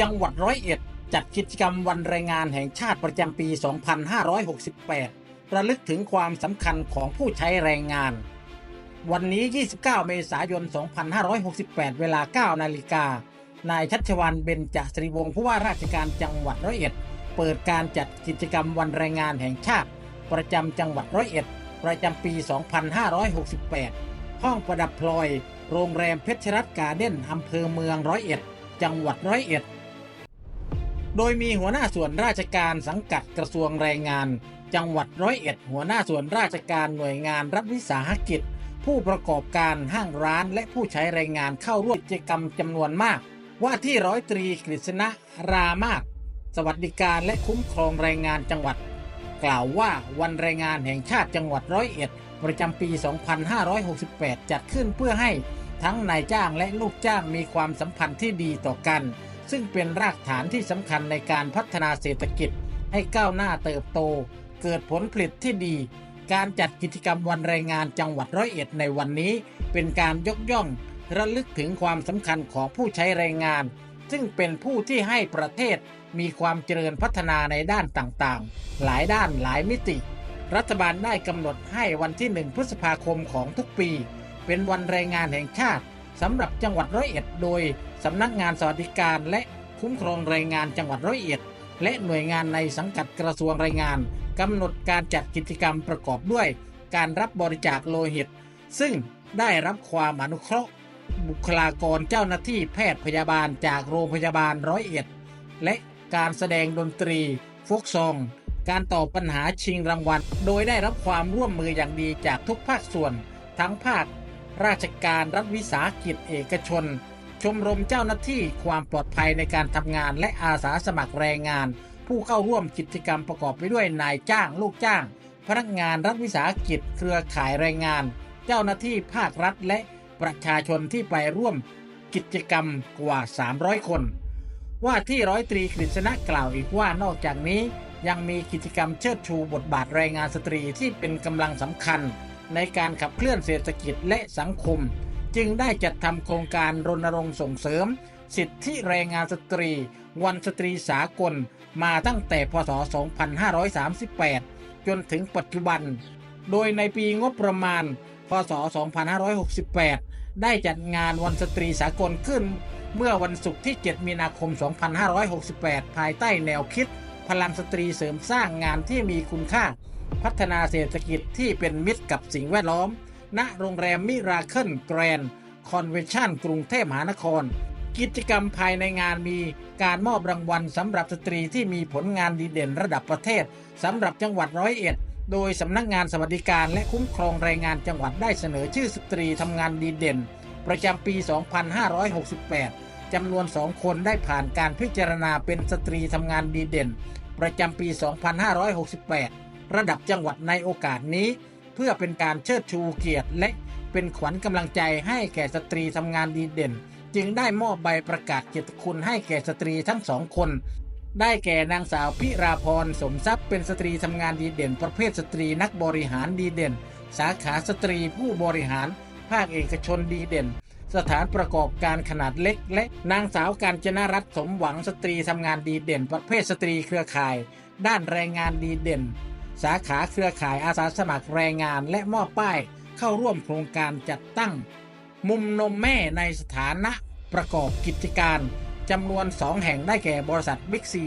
จังหวัดร้อยเอ็ดจัดกิจกรรมวันแรงงานแห่งชาติประจำปี 2568 ระลึกถึงความสำคัญของผู้ใช้แรงงาน วันนี้ 29 เมษายน 2568 เวลา 9 นาฬิกา นายชัชวันเบญจศริวงศ์ผู้ว่าราชการจังหวัดร้อยเอ็ด เปิดการจัดกิจกรรมวันแรงงานแห่งชาติ ประจำจังหวัดร้อยเอ็ด ประจำปี 2568 ห้องประดับพลอย โรงแรมเพชรรัตน์การ์เด้นอำเภอเมืองร้อยเอ็ด จังหวัดร้อยเอ็ด โดยมีหัวหน้าส่วนราชการสังกัดกระทรวงแรงงาน จังหวัดร้อยเอ็ดหัวหน้าส่วนราชการหน่วยงานรัฐวิสาหกิจ ผู้ประกอบการห้างร้านและผู้ใช้แรงงานเข้าร่วมกิจกรรมจำนวนมาก ว่าที่ร้อยตรีกฤษณะรามาศสวัสดิการและคุ้มครองแรงงานจังหวัด กล่าวว่าวันแรงงานแห่งชาติจังหวัดร้อยเอ็ดประจำปี 2568 จัดขึ้นเพื่อให้ทั้งนายจ้างและลูกจ้างมีความสัมพันธ์ที่ดีต่อกัน ซึ่งเป็นรากฐานที่สำคัญในการพัฒนาเศรษฐกิจให้ก้าวหน้าเติบโต เกิดผลผลิตที่ดี การจัดกิจกรรมวันแรงงานจังหวัดร้อยเอ็ดในวันนี้ เป็นการยกย่อง ระลึกถึงความสำคัญของผู้ใช้แรงงาน ซึ่งเป็นผู้ที่ให้ประเทศมีความเจริญพัฒนาในด้านต่างๆ หลายด้านหลายมิติ รัฐบาลได้กำหนดให้วันที่ 1 พฤษภาคมของทุกปี เป็นวันแรงงานแห่งชาติ สำหรับจังหวัดร้อยเอ็ดโดยสำนักงานสวัสดิการและคุ้มครองแรงงานจังหวัดร้อยเอ็ด และหน่วยงานในสังกัดกระทรวงแรงงานกำหนดการจัดกิจกรรมประกอบด้วย การรับบริจาคโลหิต ซึ่งได้รับความอนุเคราะห์ บุคลากรเจ้าหน้าที่แพทย์พยาบาลจากโรงพยาบาลร้อยเอ็ด และการแสดงดนตรีฟกซอง การตอบปัญหาชิงรางวัล โดยได้รับความร่วมมืออย่างดีจากทุกภาคส่วน ทั้งภาค ราชการรัฐวิสาหกิจเอกชน ชมรมเจ้าหน้าที่ความปลอดภัยในการทำงานและอาสาสมัครแรงงาน ผู้เข้าร่วมกิจกรรมประกอบไปด้วยนายจ้างลูกจ้าง พนักงานรัฐวิสาหกิจ เครือข่ายแรงงาน เจ้าหน้าที่ภาครัฐและประชาชนที่ไปร่วมกิจกรรมกว่า 300 คน ว่าที่ร้อยตรีกฤษณะกล่าวอีกว่านอกจากนี้ยังมีกิจกรรมเชิดชูบทบาทแรงงานสตรีที่เป็นกำลังสำคัญ ในการขับเคลื่อนเศรษฐกิจและสังคม จึงได้จัดทำโครงการรณรงค์ส่งเสริม สิทธิแรงงานสตรี วันสตรีสากล มาตั้งแต่พศ 2538 จนถึงปัจจุบัน โดยในปีงบประมาณ พศ 2568 ได้จัดงานวันสตรีสากลขึ้น เมื่อวันศุกร์ที่ 7 มีนาคม 2568 ภายใต้แนวคิด พลังสตรีเสริมสร้างงานที่มีคุณค่า พัฒนาเศรษฐกิจที่เป็นมิตรกับสิ่งแวดล้อม ณ โรงแรมมิราเคิลแกรนด์คอนเวนชั่นกรุงเทพมหานคร กิจกรรมภายในงานมีการมอบรางวัลสำหรับสตรีที่มีผลงานดีเด่นระดับประเทศสำหรับจังหวัดร้อยเอ็ด โดยสำนักงานสวัสดิการและคุ้มครองแรงงานจังหวัดได้เสนอชื่อสตรีทำงานดีเด่น ประจำปี 2568จำนวนสองคนได้ผ่านการพิจารณาเป็นสตรีทำงานดีเด่น ประจำปี 2568 ระดับจังหวัดในโอกาสนี้ เพื่อเป็นการเชิดชูเกียรติและเป็นขวัญกำลังใจให้แก่สตรีทำงานดีเด่น จึงได้มอบใบประกาศเกียรติคุณให้แก่สตรีทั้งสองคน ได้แก่นางสาวพิราพรสมทรัพย์เป็นสตรีทำงานดีเด่น ประเภทสตรีนักบริหารดีเด่น สาขาสตรีผู้บริหาร ภาคเอกชนดีเด่นสถานประกอบการขนาดเล็ก และนางสาวการจนรัตสมหวังสตรีทำงานดีเด่น ประเภทสตรีเครือข่าย ด้านแรงงานดีเด่น สาขาเครือข่ายอาสาสมัครแรงงานและมอบป้ายเข้าร่วมโครงการจัดตั้ง มุมนมแม่ในสถานะประกอบกิจการจำนวน 2 แห่งได้แก่บริษัทบิ๊กซี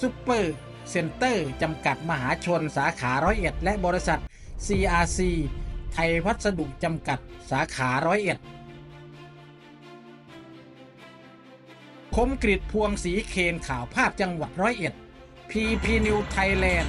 ซูเปอร์เซ็นเตอร์จำกัดมหาชนสาขาร้อยเอ็ดและบริษัท CRC ไทยพัสดุจำกัดสาขาร้อยเอ็ดคมกริดพวงสีเคนข่าวภาพจังหวัดร้อยเอ็ด PP New Thailand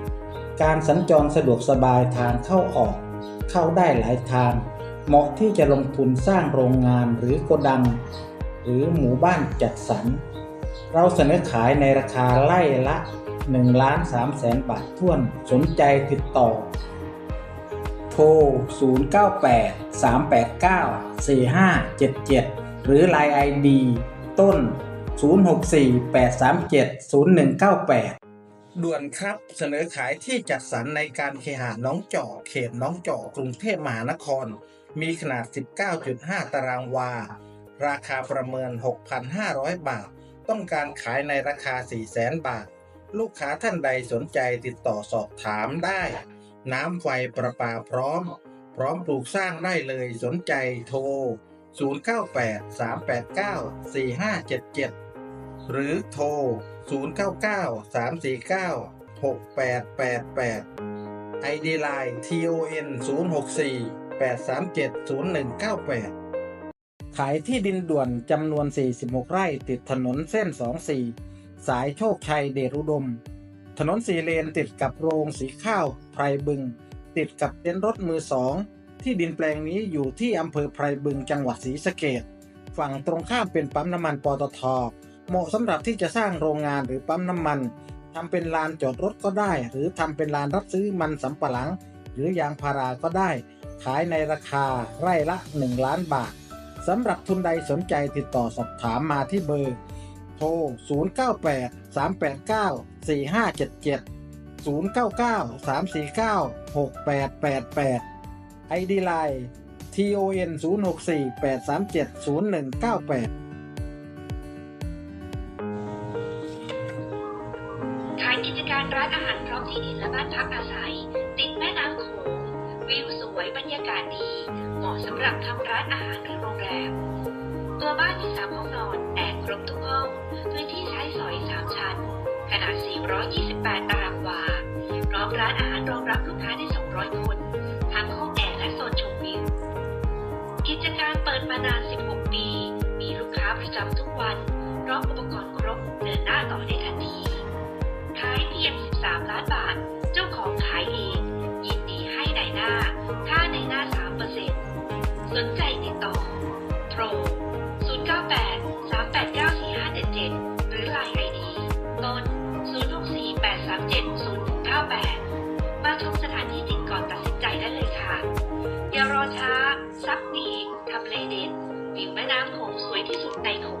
การสัญจรสะดวกสบายทางเข้าออก เข้าได้หลายทาง เหมาะที่จะลงทุนสร้างโรงงานหรือโกดัง หรือหมู่บ้านจัดสรร เราเสนอขายในราคาไล่ละ1ล้าน3แสนบาทท้วนสนใจติดต่อ โทร 098 389 4577 หรือ Line ID ต้น 064 837 0198 ด่วนครับเสนอขายที่จัดสรรในการเคหะน้องจอกเขตน้องจอกกรุงเทพมหานคร มีขนาด 19.5 ตารางวา ราคาประเมิน 6,500 บาท ต้องการขายในราคา 400,000 บาท ลูกค้าท่านใดสนใจติดต่อสอบถามได้ น้ำไฟประปาพร้อม พร้อมปลูกสร้างได้เลยสนใจโทร 098 389 4577 หรือโทร 099 349 6888 ID Line TON 064 837 0198 ขายที่ดินด่วนจำนวน 46 ไร่ติดถนนเส้น 24 สายโชคชัยเดชอุดม ถนนสีเลนติดกับโรงสีข้าวไพรบึง ติดกับเต็นท์รถมือสองที่ดินแปลงนี้อยู่ที่อำเภอไพรบึงจังหวัดศรีสะเกดฝั่งตรงข้ามเป็นปั๊มน้ำมันปตท เหมาะสำหรับที่จะสร้างโรงงานหรือปั๊มน้ำมันทำเป็นลานจอดรถก็ได้ หรือทำเป็นลานรับซื้อมันสำปะหลัง หรือยางพาราก็ได้ ขายในราคาไร่ละ 1 ล้านบาทสำหรับทุนใดสนใจติดต่อสอบถามมาที่เบอร์ โทร 098 389 4577 099 349 6888 ID Line TON 064 กิจการร้านอาหารพร้อมที่ดินและบ้านพักอาศัย ติดแม่น้ำโขงวิวสวยบรรยากาศดี เหมาะสำหรับทำร้านอาหารหรือโรงแรม ตัวบ้านมีสามห้องนอนแอร์ครบทุกห้อง พื้นที่ใช้สอยสามชั้น ขนาด 428 ตารางวา พร้อมร้านอาหารรองรับลูกค้าได้ 200 คนทั้งห้องแอร์และโซนชมวิว กิจการเปิดมานาน 16 ปี มีลูกค้าประจำทุกวันพร้อมอุปกรณ์ครบเดินหน้าต่อได้ทัน 3 ล้านบาท เจ้าของขายเอง ยินดีให้ในหน้า ค่าในหน้า 3%สนใจติดต่อ โทร 098 389 4577 หรือ Line ID ต้น 064 837 0198 มาชมสถานที่ริงก่อนตัดสินใจได้เลยค่ะ อย่ารอช้า ซับนี้ทำเลเด็ดวิวแม่น้ำโขงสวยที่สุดในโขง